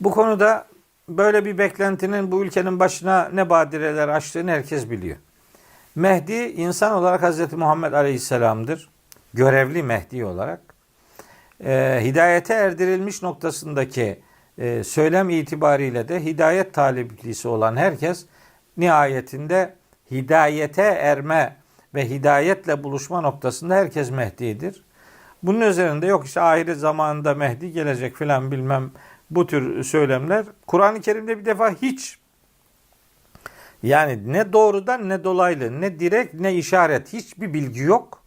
Bu konuda böyle bir beklentinin bu ülkenin başına ne badireler açtığını herkes biliyor. Mehdi insan olarak Hz. Muhammed Aleyhisselam'dır. Görevli Mehdi olarak. Ee, hidayete erdirilmiş noktasındaki e, söylem itibariyle de hidayet taliplisi olan herkes nihayetinde hidayete erme ve hidayetle buluşma noktasında herkes Mehdi'dir. Bunun üzerinde yok işte ahiret zamanında Mehdi gelecek filan bilmem bu tür söylemler Kur'an-ı Kerim'de bir defa hiç yani ne doğrudan ne dolaylı ne direkt ne işaret hiçbir bilgi yok.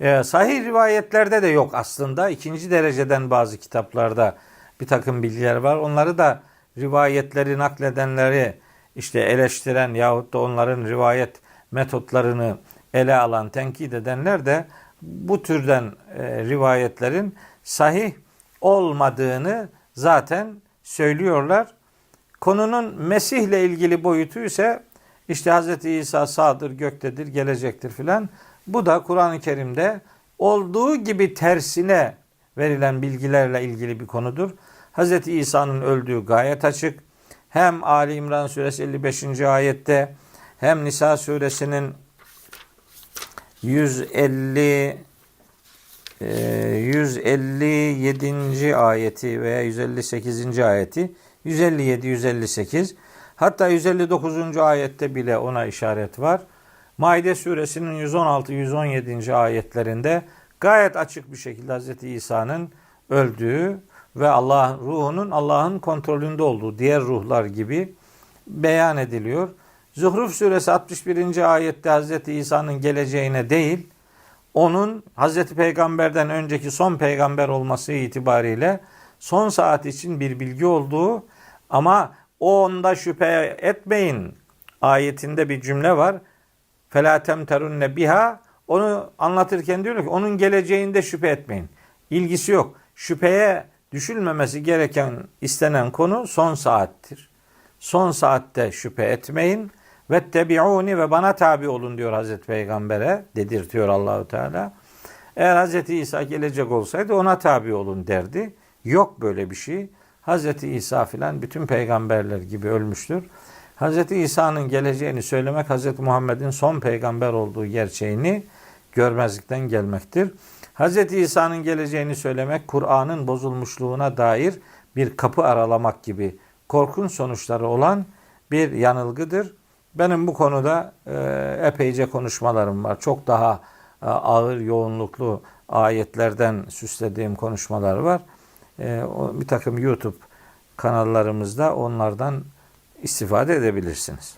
Ee, sahih rivayetlerde de yok aslında. İkinci dereceden bazı kitaplarda bir takım bilgiler var. Onları da rivayetleri nakledenleri işte eleştiren yahut da onların rivayet metotlarını ele alan, tenkit edenler de bu türden e, rivayetlerin sahih olmadığını zaten söylüyorlar. Konunun Mesih ile ilgili boyutu ise işte Hz. İsa sağdır, göktedir, gelecektir filan. Bu da Kur'an-ı Kerim'de olduğu gibi tersine verilen bilgilerle ilgili bir konudur. Hz. İsa'nın öldüğü gayet açık. Hem Ali İmran suresi 55. ayette hem Nisa suresinin 150 157. ayeti veya 158. ayeti 157 158 hatta 159. ayette bile ona işaret var. Maide suresinin 116 117. ayetlerinde gayet açık bir şekilde Hz. İsa'nın öldüğü ve Allah ruhunun Allah'ın kontrolünde olduğu diğer ruhlar gibi beyan ediliyor. Zuhruf suresi 61. ayette Hz. İsa'nın geleceğine değil, onun Hazreti Peygamber'den önceki son peygamber olması itibariyle son saat için bir bilgi olduğu ama o onda şüphe etmeyin ayetinde bir cümle var. Fela temterunne biha onu anlatırken diyor ki onun geleceğinde şüphe etmeyin. İlgisi yok. Şüpheye düşülmemesi gereken istenen konu son saattir. Son saatte şüphe etmeyin. Ve tebi'uni ve bana tabi olun diyor Hazreti Peygamber'e dedirtiyor Allahu Teala. Eğer Hazreti İsa gelecek olsaydı ona tabi olun derdi. Yok böyle bir şey. Hazreti İsa filan bütün peygamberler gibi ölmüştür. Hazreti İsa'nın geleceğini söylemek Hazreti Muhammed'in son peygamber olduğu gerçeğini görmezlikten gelmektir. Hazreti İsa'nın geleceğini söylemek Kur'an'ın bozulmuşluğuna dair bir kapı aralamak gibi korkunç sonuçları olan bir yanılgıdır. Benim bu konuda e, epeyce konuşmalarım var. Çok daha e, ağır, yoğunluklu ayetlerden süslediğim konuşmalar var. E, bir takım YouTube kanallarımızda onlardan istifade edebilirsiniz.